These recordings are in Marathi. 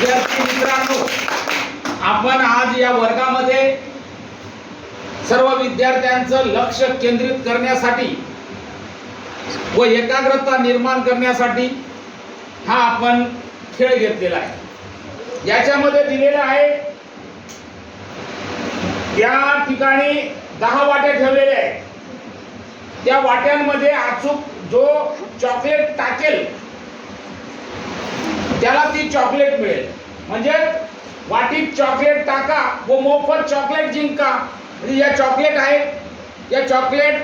विद्यार्थी मित्रांनो आपण आज या वर्गामध्ये सर्व विद्यार्थ्यांचं लक्ष केंद्रित करण्यासाठी व एकाग्रता निर्माण करण्यासाठी हा आपण खेळ घेतलेला आहे. याच्यामध्ये दिलेलं आहे या ठिकाणी दहा वाट्या ठेवलेल्या आहेत. त्या वाट्यांमध्ये अचूक जो चॉकलेट टाकेल त्याला ती चॉकलेट मिळेल. म्हणजे वाटीत चॉकलेट टाका व मोफत चॉकलेट जिंका. म्हणजे या चॉकलेट आहे या चॉकलेट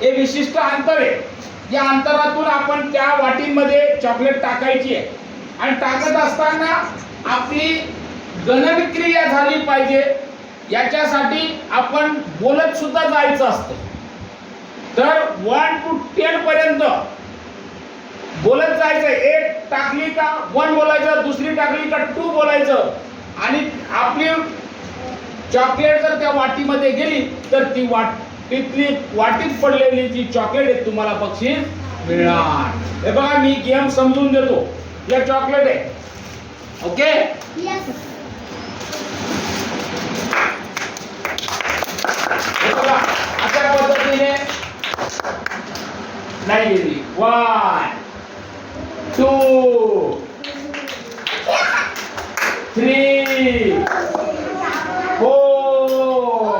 हे विशिष्ट अंतर आहे. या अंतरातून आपण त्या वाटीमध्ये चॉकलेट टाकायची आहे. आणि टाकत असताना आपली गणविक्रिया झाली पाहिजे. याच्यासाठी आपण बोलत सुद्धा जायचं असतं. तर वन टू टेन पर्यंत बोलत जायचं एक टाकली का वन बोलायचं दुसरी टाकली का टू बोलायचं. आणि आपली चॉकलेट जर त्या वाटीमध्ये गेली तर ती वाटीतली वाटीत पडलेली जी चॉकलेट आहे तुम्हाला बक्षीस मिळणार. हे बघा मी गेम समजून देतो. या चॉकलेट आहे. ओके अशा पद्धतीने नाही गेली. two, three, four.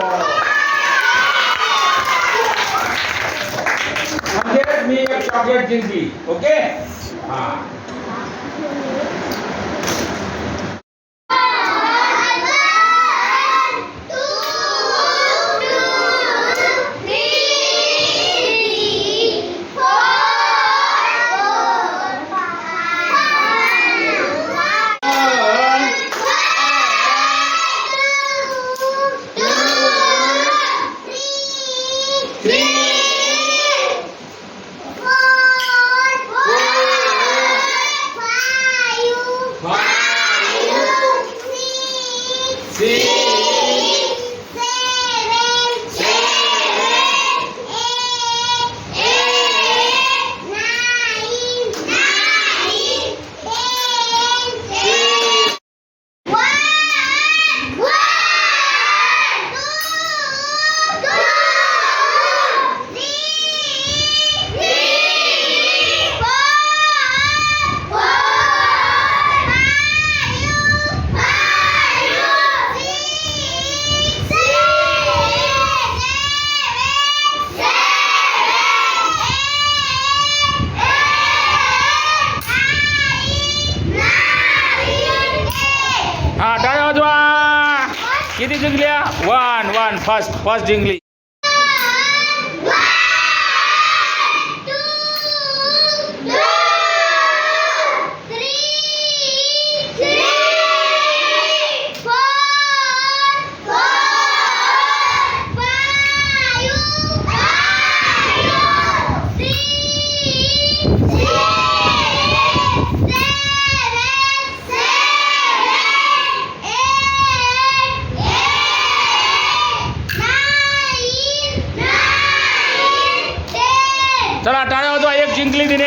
Come get me a chocolate jinky, okay? Ah. किती जिंकल्या? वन वन फर्स्ट फर्स्ट जिंकली. ચલા ટાણે તો એક જિંક લીધી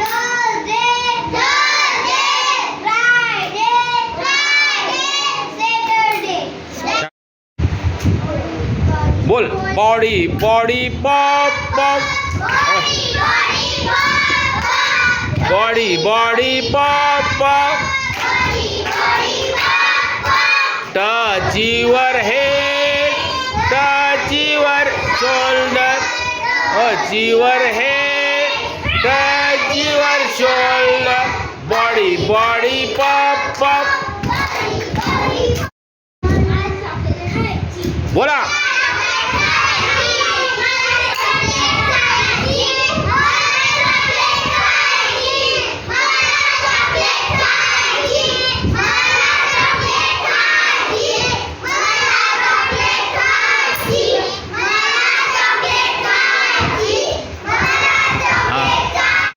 Thursday Thursday Friday Friday Saturday बोल. Body body pop pop body body body body pop pop. Touch your head touch your shoulder. Touch your head touch your shoulder. Body body pop pop. बोला.